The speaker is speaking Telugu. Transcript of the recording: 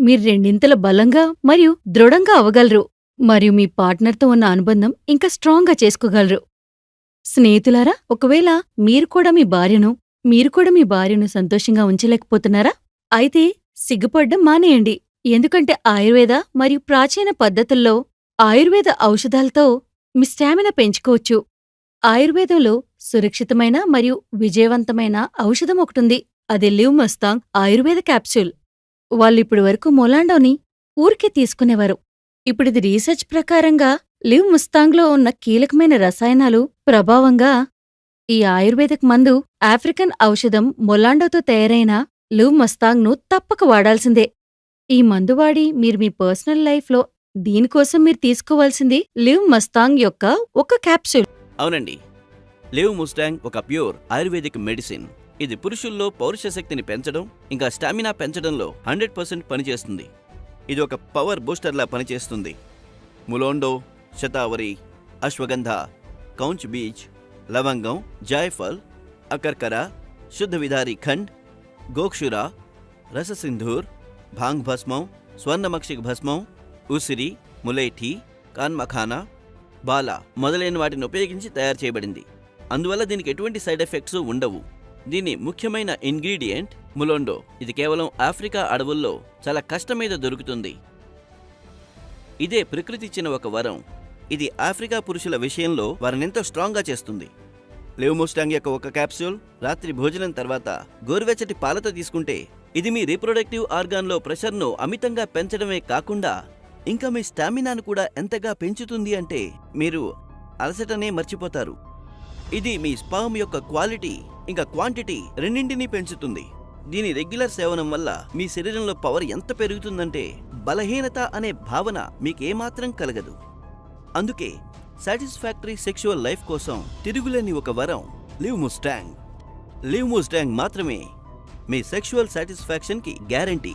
మీరు రెండింతల బలంగా మరియు దృఢంగా అవ్వగలరు. మరియు మీ పార్ట్నర్తో ఉన్న అనుబంధం ఇంకా స్ట్రాంగ్గా చేసుకోగలరు. స్నేహితులారా ఒకవేళ మీరు కూడా మీ భార్యను మీరు కూడా మీ భార్యను సంతోషంగా ఉంచలేకపోతున్నారా? అయితే సిగ్గుపడ్డం మానేయండి. ఎందుకంటే ఆయుర్వేద మరియు ప్రాచీన పద్ధతుల్లో ఆయుర్వేద ఔషధాలతో మీ స్టామినా పెంచుకోవచ్చు. ఆయుర్వేదంలో సురక్షితమైన మరియు విజయవంతమైన ఔషధం ఒకటుంది అది లివ్ మస్తాంగ్ ఆయుర్వేద క్యాప్సూల్. వాళ్ళిప్పుడు వరకు మొలాండోని ఊరికే తీసుకునేవారు. ఇప్పుడిది రీసెర్చ్ ప్రకారంగా లివ్ ముస్తాంగ్లో ఉన్న కీలకమైన రసాయనాలు ప్రభావంగా ఈ ఆయుర్వేదిక్ మందు ఆఫ్రికన్ ఔషధం మొలాండోతో తయారైన లివ్ మస్తాంగ్ను తప్పక వాడాల్సిందే. ఈ మందు వాడి మీరు మీ పర్సనల్ లైఫ్లో దీనికోసం మీరు తీసుకోవాల్సింది లివ్ మస్తాంగ్ యొక్క ఒక క్యాప్సూల్. అవునండి. లివ్ ముస్టాంగ్ ఒక ప్యూర్ ఆయుర్వేదిక్ మెడిసిన్. ఇది పురుషుల్లో పౌరుష శక్తిని పెంచడం ఇంకా స్టామినా పెంచడంలో హండ్రెడ్ పర్సెంట్ పనిచేస్తుంది. ఇది ఒక పవర్ బూస్టర్లా పనిచేస్తుంది. ములోండో శతావరి అశ్వగంధ కౌంచ్ బీచ్ లవంగం జాయఫల్ అకర్కర శుద్ధ విధారి ఖండ్ గోక్షురా రససింధూర్ భాంగ్ భస్మం స్వర్ణమక్షిక్ భస్మం ఉసిరి ములేఠీ కాన్మఖానా బాల మొదలైన వాటిని ఉపయోగించి తయారు చేయబడింది. అందువల్ల దీనికి ఎటువంటి సైడ్ ఎఫెక్ట్స్ ఉండవు. దీని ముఖ్యమైన ఇంగ్రీడియంట్ ములోండో. ఇది కేవలం ఆఫ్రికా అడవుల్లో చాలా కష్టం మీద దొరుకుతుంది. ఇదే ప్రకృతి ఇచ్చిన ఒక వరం. ఇది ఆఫ్రికా పురుషుల విషయంలో వారినెంతో స్ట్రాంగ్గా చేస్తుంది. లేవమోస్టాంగ్ యొక్క ఒక క్యాప్సూల్ రాత్రి భోజనం తర్వాత గోరువెచ్చటి పాలతో తీసుకుంటే ఇది మీ రీప్రొడక్టివ్ ఆర్గాన్లో ప్రెషర్ను అమితంగా పెంచడమే కాకుండా ఇంకా మీ స్టామినాను కూడా ఎంతగా పెంచుతుంది అంటే మీరు అలసటనే మర్చిపోతారు. ఇది మీ స్పామ్ యొక్క క్వాలిటీ ఇంకా క్వాంటిటీ రెండింటినీ పెంచుతుంది. దీని రెగ్యులర్ సేవనం వల్ల మీ శరీరంలో పవర్ ఎంత పెరుగుతుందంటే బలహీనత అనే భావన మీకేమాత్రం కలగదు. అందుకే సాటిస్ఫాక్టరీ సెక్షువల్ లైఫ్ కోసం తిరుగులేని ఒక వరం లివ్ ముస్టాంగ్. లివ్ ముస్టాంగ్ మాత్రమే మీ సెక్షువల్ సాటిస్ఫాక్షన్కి గ్యారంటీ.